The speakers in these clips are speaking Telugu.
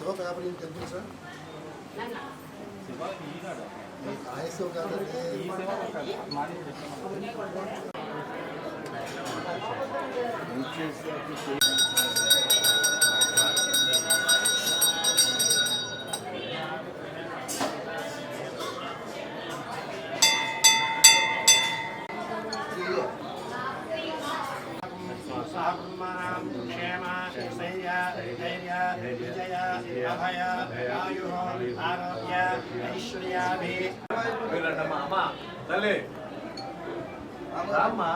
శివ ఫ్యామిలీ టెంపుల్ సార్ ఆయశివ కాదండి సర్వమాం ada mama. Dali. Mama.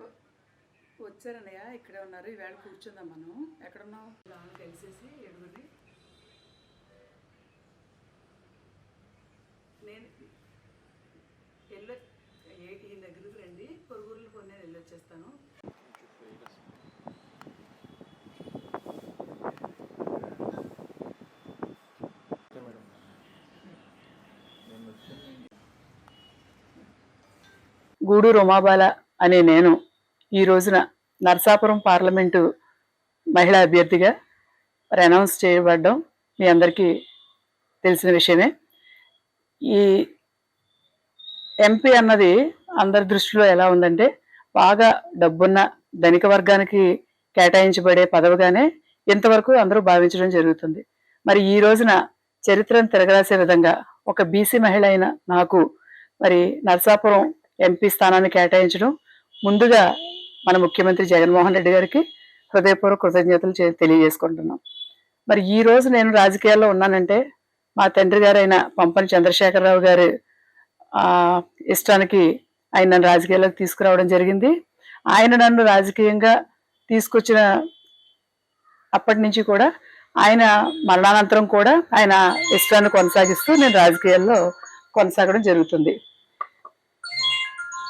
వ- వచ్చారన్నయ్య ఇక్కడే ఉన్నారు. ఈవేళ కూర్చుందాం మనం. ఎక్కడున్నాం లాంగ్ కలిసేసి ఏడుగురిని నేను వెళ్ళి ఏ- ఈ దగ్గరికి రండి. పొరుగురులు కొన్ని నేను వెళ్ళొచ్చేస్తాను. గూడూరు ఉమాబాల అనే నేను ఈ రోజున నరసాపురం పార్లమెంటు మహిళా అభ్యర్థిగా మరి అనౌన్స్ చేయబడ్డం మీ అందరికీ తెలిసిన విషయమే. ఈ ఎంపీ అన్నది అందరి దృష్టిలో ఎలా ఉందంటే బాగా డబ్బున్న ధనిక వర్గానికి కేటాయించబడే పదవిగానే ఇంతవరకు అందరూ భావించడం జరుగుతుంది. మరి ఈ రోజున చరిత్రను తిరగరాసే విధంగా ఒక బీసీ మహిళ అయిన నాకు మరి నరసాపురం ఎంపీ స్థానాన్ని కేటాయించడం. ముందుగా మన ముఖ్యమంత్రి జగన్మోహన్ రెడ్డి గారికి హృదయపూర్వక కృతజ్ఞతలు తెలియజేసుకుంటున్నాం. మరి ఈ రోజు నేను రాజకీయాల్లో ఉన్నానంటే మా తండ్రి గారైన పంపని చంద్రశేఖరరావు గారి ఇష్టానికి ఆయన నన్ను రాజకీయాల్లోకి తీసుకురావడం జరిగింది. ఆయన నన్ను రాజకీయంగా తీసుకొచ్చిన అప్పటి నుంచి కూడా ఆయన మరణానంతరం కూడా ఆయన ఇష్టాన్ని కొనసాగిస్తూ నేను రాజకీయాల్లో కొనసాగడం జరుగుతుంది.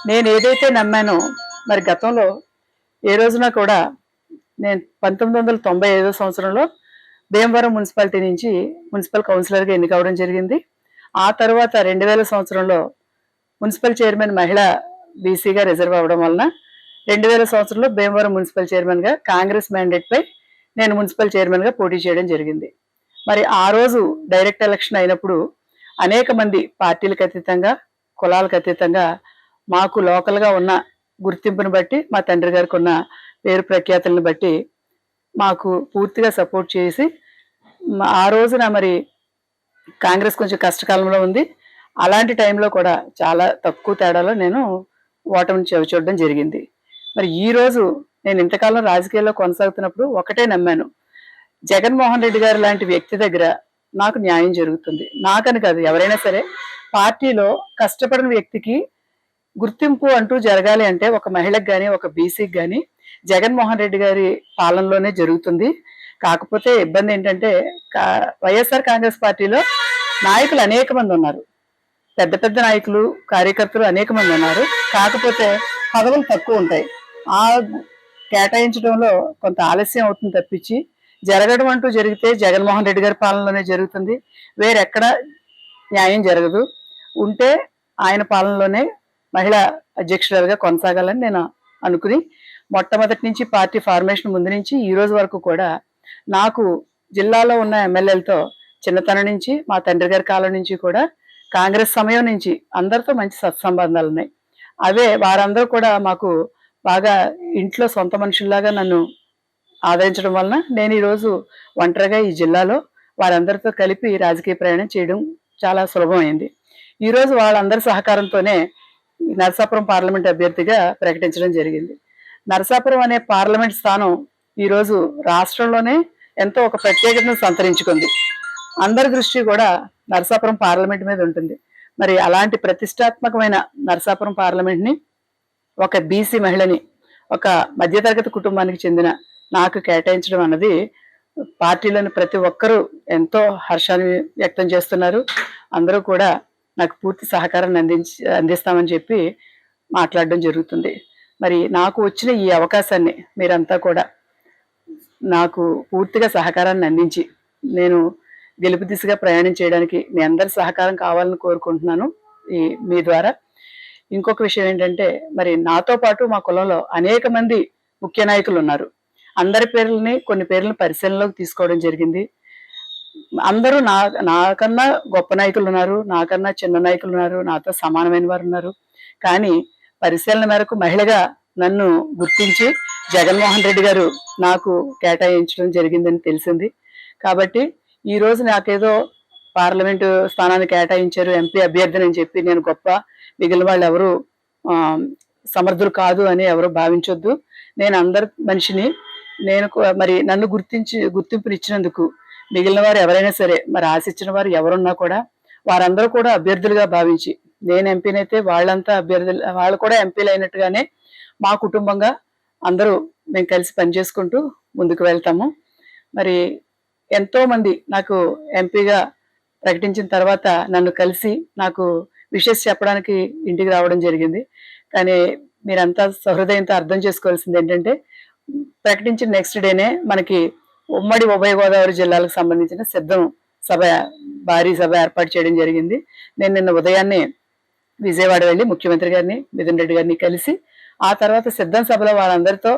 నేను ఏదైతే నమ్మానో మరి గతంలో ఏ రోజున కూడా నేను పంతొమ్మిది వందల తొంభై ఐదో సంవత్సరంలో భీమవరం మున్సిపాలిటీ నుంచి మున్సిపల్ కౌన్సిలర్గా ఎన్నికవడం జరిగింది. ఆ తర్వాత రెండు వేల సంవత్సరంలో మున్సిపల్ చైర్మన్ మహిళ బీసీగా రిజర్వ్ అవ్వడం వలన రెండు వేల సంవత్సరంలో భీమవరం మున్సిపల్ చైర్మన్గా కాంగ్రెస్ మ్యాండేట్పై నేను మున్సిపల్ చైర్మన్గా పోటీ చేయడం జరిగింది. మరి ఆ రోజు డైరెక్ట్ ఎలక్షన్ అయినప్పుడు అనేక మంది పార్టీలకు అతీతంగా కులాలకు అతీతంగా మాకు లోకల్గా ఉన్న గుర్తింపుని బట్టి మా తండ్రి గారికి ఉన్న పేరు ప్రఖ్యాతులను బట్టి మాకు పూర్తిగా సపోర్ట్ చేసి ఆ రోజున మరి కాంగ్రెస్ కొంచెం కష్టకాలంలో ఉంది. అలాంటి టైంలో కూడా చాలా తక్కువ తేడాలో నేను ఓటమిని చవి చూడడం జరిగింది. మరి ఈ రోజు నేను ఇంతకాలం రాజకీయాల్లో కొనసాగుతున్నప్పుడు ఒకటే నమ్మాను. జగన్మోహన్ రెడ్డి గారు లాంటి వ్యక్తి దగ్గర నాకు న్యాయం జరుగుతుంది. నాకని కాదు ఎవరైనా సరే పార్టీలో కష్టపడిన వ్యక్తికి గుర్తింపు అంటూ జరగాలి అంటే ఒక మహిళకు కానీ ఒక బీసీకి కానీ జగన్మోహన్ రెడ్డి గారి పాలనలోనే జరుగుతుంది. కాకపోతే ఇబ్బంది ఏంటంటే కా- వైఎస్ఆర్ కాంగ్రెస్ పార్టీలో నాయకులు అనేక మంది ఉన్నారు. పెద్ద పెద్ద నాయకులు కార్యకర్తలు అనేక మంది ఉన్నారు. కాకపోతే పదవులు తక్కువ ఉంటాయి. ఆ కేటాయించడంలో కొంత ఆలస్యం అవుతుంది తప్పించి జరగడం అంటూ జరిగితే జగన్మోహన్ రెడ్డి గారి పాలనలోనే జరుగుతుంది. వేరెక్కడ న్యాయం జరగదు. ఉంటే ఆయన పాలనలోనే మహిళా అధ్యక్షురాలుగా కొనసాగాలని నేను అనుకుని మొట్టమొదటి నుంచి పార్టీ ఫార్మేషన్ ముందు నుంచి ఈ రోజు వరకు కూడా నాకు జిల్లాలో ఉన్న ఎమ్మెల్యేలతో చిన్నతనం నుంచి మా తండ్రి గారి కాలం నుంచి కూడా కాంగ్రెస్ సమయం నుంచి అందరితో మంచి సత్సంబంధాలు ఉన్నాయి. అవే వారందరూ కూడా మాకు బాగా ఇంట్లో సొంత మనుషుల్లాగా నన్ను ఆదరించడం వలన నేను ఈరోజు ఒంటరిగా ఈ జిల్లాలో వారందరితో కలిపి రాజకీయ ప్రయాణం చేయడం చాలా సులభమైంది. ఈరోజు వాళ్ళందరి సహకారంతోనే నరసాపురం పార్లమెంట్ అభ్యర్థిగా ప్రకటించడం జరిగింది. నరసాపురం అనే పార్లమెంట్ స్థానం ఈరోజు రాష్ట్రంలోనే ఎంతో ఒక ప్రత్యేకతను సంతరించుకుంది. అందరి దృష్టి కూడా నరసాపురం పార్లమెంట్ మీద ఉంటుంది. మరి అలాంటి ప్రతిష్టాత్మకమైన నరసాపురం పార్లమెంట్ని ఒక బీసీ మహిళని ఒక మధ్యతరగతి కుటుంబానికి చెందిన నాకు కేటాయించడం అన్నది పార్టీలోని ప్రతి ఒక్కరూ ఎంతో హర్షాన్ని వ్యక్తం చేస్తున్నారు. అందరూ కూడా నాకు పూర్తి సహకారాన్ని అందించి అందిస్తామని చెప్పి మాట్లాడడం జరుగుతుంది. మరి నాకు వచ్చిన ఈ అవకాశాన్ని మీరంతా కూడా నాకు పూర్తిగా సహకారాన్ని అందించి నేను గెలుపు దిశగా ప్రయాణం చేయడానికి మీ అందరి సహకారం కావాలని కోరుకుంటున్నాను ఈ మీ ద్వారా. ఇంకొక విషయం ఏంటంటే మరి నాతో పాటు మా కులంలో అనేక మంది ముఖ్య నాయకులు ఉన్నారు. అందరి పేర్లని కొన్ని పేర్లను పరిశీలనలోకి తీసుకోవడం జరిగింది. అందరూ నా నాకన్నా గొప్ప నాయకులు ఉన్నారు నాకన్నా చిన్న నాయకులు ఉన్నారు నాతో సమానమైన వారు ఉన్నారు కానీ పరిశీలన మేరకు మహిళగా నన్ను గుర్తించి జగన్మోహన్ రెడ్డి గారు నాకు కేటాయించడం జరిగిందని తెలిసింది. కాబట్టి ఈ రోజు నాకేదో పార్లమెంటు స్థానాన్ని కేటాయించారు ఎంపీ అభ్యర్థిని అని చెప్పి నేను గొప్ప మిగిలిన వాళ్ళు ఎవరు సమర్థులు కాదు అని ఎవరు భావించొద్దు. నేను అందరి మనిషిని నేను మరి నన్ను గుర్తించి గుర్తింపునిచ్చినందుకు మిగిలిన వారు ఎవరైనా సరే మరి ఆశించిన వారు ఎవరున్నా కూడా వారందరూ కూడా అభ్యర్థులుగా భావించి నేను ఎంపీనైతే వాళ్ళంతా అభ్యర్థులు వాళ్ళు కూడా ఎంపీలు అయినట్టుగానే మా కుటుంబంగా అందరూ మేము కలిసి పనిచేసుకుంటూ ముందుకు వెళ్తాము. మరి ఎంతోమంది నాకు ఎంపీగా ప్రకటించిన తర్వాత నన్ను కలిసి నాకు విషెస్ చెప్పడానికి ఇంటికి రావడం జరిగింది. కానీ మీరంతా సహృదయంతో అర్థం చేసుకోవాల్సింది ఏంటంటే ప్రకటించిన నెక్స్ట్ డేనే మనకి ఉమ్మడి ఉభయ గోదావరి జిల్లాలకు సంబంధించిన సిద్ధం సభ భారీ సభ ఏర్పాటు చేయడం జరిగింది. నేను నిన్న ఉదయాన్నే విజయవాడ వెళ్ళి ముఖ్యమంత్రి గారిని మిథున్ రెడ్డి గారిని కలిసి ఆ తర్వాత సిద్ధం సభలో వాళ్ళందరితో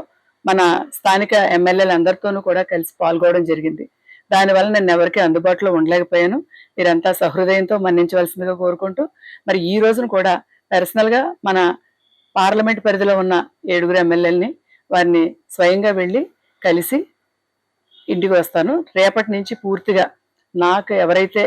మన స్థానిక ఎమ్మెల్యేలు అందరితోనూ కూడా కలిసి పాల్గొనడం జరిగింది. దానివల్ల నేను ఎవరికి అందుబాటులో ఉండలేకపోయాను. మీరంతా సహృదయంతో మన్నించవలసిందిగా కోరుకుంటూ మరి ఈ రోజున కూడా పర్సనల్గా మన పార్లమెంట్ పరిధిలో ఉన్న ఏడుగురు ఎమ్మెల్యేలని వారిని స్వయంగా వెళ్ళి కలిసి ఇంటికి వస్తాను. రేపటి నుంచి పూర్తిగా నాకు ఎవరైతే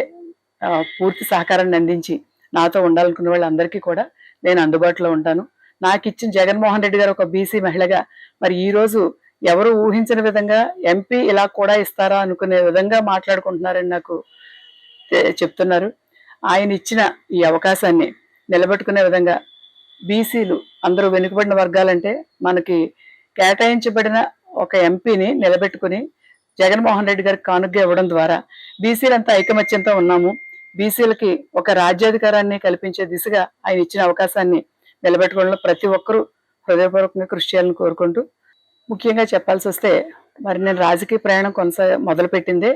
పూర్తి సహకారాన్ని అందించి నాతో ఉండాలనుకున్న వాళ్ళందరికీ కూడా నేను అందుబాటులో ఉంటాను. నాకు ఇచ్చిన జగన్మోహన్ రెడ్డి గారు ఒక బీసీ మహిళగా మరి ఈరోజు ఎవరు ఊహించిన విధంగా ఎంపీ ఇలా కూడా ఇస్తారా అనుకునే విధంగా మాట్లాడుకుంటున్నారని నాకు చెప్తున్నారు. ఆయన ఇచ్చిన ఈ అవకాశాన్ని నిలబెట్టుకునే విధంగా బీసీలు అందరూ వెనుకబడిన వర్గాలంటే మనకి కేటాయించబడిన ఒక ఎంపీని నిలబెట్టుకుని జగన్మోహన్ రెడ్డి గారికి కానుగ్గా ఇవ్వడం ద్వారా బీసీలంతా ఐకమత్యంతో ఉన్నాము. బీసీలకి ఒక రాజ్యాధికారాన్ని కల్పించే దిశగా ఆయన ఇచ్చిన అవకాశాన్ని నిలబెట్టుకోవడంలో ప్రతి ఒక్కరూ హృదయపూర్వకంగా కృషి చేయాలని కోరుకుంటూ ముఖ్యంగా చెప్పాల్సి వస్తే మరి నేను రాజకీయ ప్రయాణం కొనసా మొదలుపెట్టిందే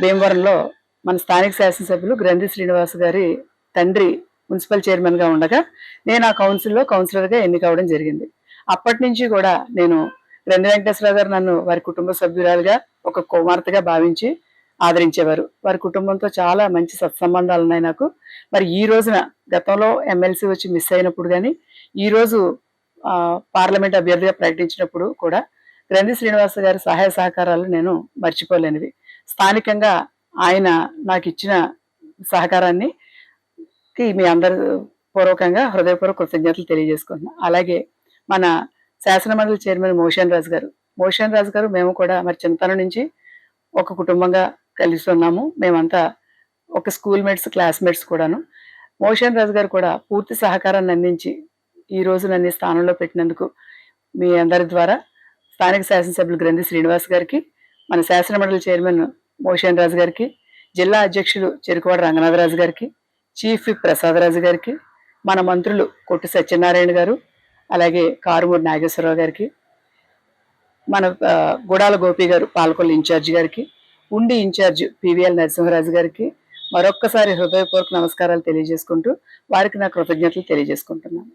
భీమవరంలో మన స్థానిక శాసనసభ్యులు గ్రంథి శ్రీనివాస్ గారి తండ్రి మున్సిపల్ చైర్మన్గా ఉండగా నేను ఆ కౌన్సిల్లో కౌన్సిలర్గా ఎన్నికవడం జరిగింది. అప్పటి నుంచి కూడా నేను రెండు వెంకటేశ్వరరావు గారు నన్ను వారి కుటుంబ సభ్యురాలుగా ఒక కుమార్తెగా భావించి ఆదరించేవారు. వారి కుటుంబంతో చాలా మంచి సత్సంబంధాలు ఉన్నాయి నాకు. మరి ఈ రోజున గతంలో ఎమ్మెల్సీ వచ్చి మిస్ అయినప్పుడు కానీ ఈరోజు పార్లమెంట్ అభ్యర్థిగా ప్రకటించినప్పుడు కూడా గ్రంథి శ్రీనివాస గారి సహాయ సహకారాలు నేను మర్చిపోలేనివి. స్థానికంగా ఆయన నాకు ఇచ్చిన సహకారాన్ని మీ అందరి పూర్వకంగా హృదయపూర్వక కృతజ్ఞతలు తెలియజేసుకుంటున్నాను అలాగే మన శాసనమండలి చైర్మన్ మోషన్ రాజు గారు. మోషన్ రాజు గారు మేము కూడా మరి చింతన నుంచి ఒక కుటుంబంగా కలిసి ఉన్నాము. మేమంతా ఒక స్కూల్ మేట్స్ క్లాస్మేట్స్ కూడాను. మోషన్ రాజు గారు కూడా పూర్తి సహకారాన్ని అందించి ఈ రోజు నన్ను ఈ స్థానంలో పెట్టినందుకు మీ అందరి ద్వారా స్థానిక శాసనసభ్యులు గ్రంథి శ్రీనివాస్ గారికి మన శాసనమండలి చైర్మన్ మోషన్ రాజు గారికి జిల్లా అధ్యక్షులు చెరుకువాడ రంగనాథరాజు గారికి చీఫ్ ప్రసాదరాజు గారికి మన మంత్రులు కొట్టు సత్యనారాయణ గారు అలాగే కారుమూరి నాగేశ్వరరావు గారికి మన గుడాల గోపి గారు పాలకొల్లు ఇన్ఛార్జ్ గారికి ఉండి ఇన్ఛార్జ్ పివిఎల్ నరసింహరాజు గారికి మరొక్కసారి హృదయపూర్వక నమస్కారాలు తెలియజేసుకుంటూ వారికి నా కృతజ్ఞతలు తెలియజేసుకుంటున్నాను.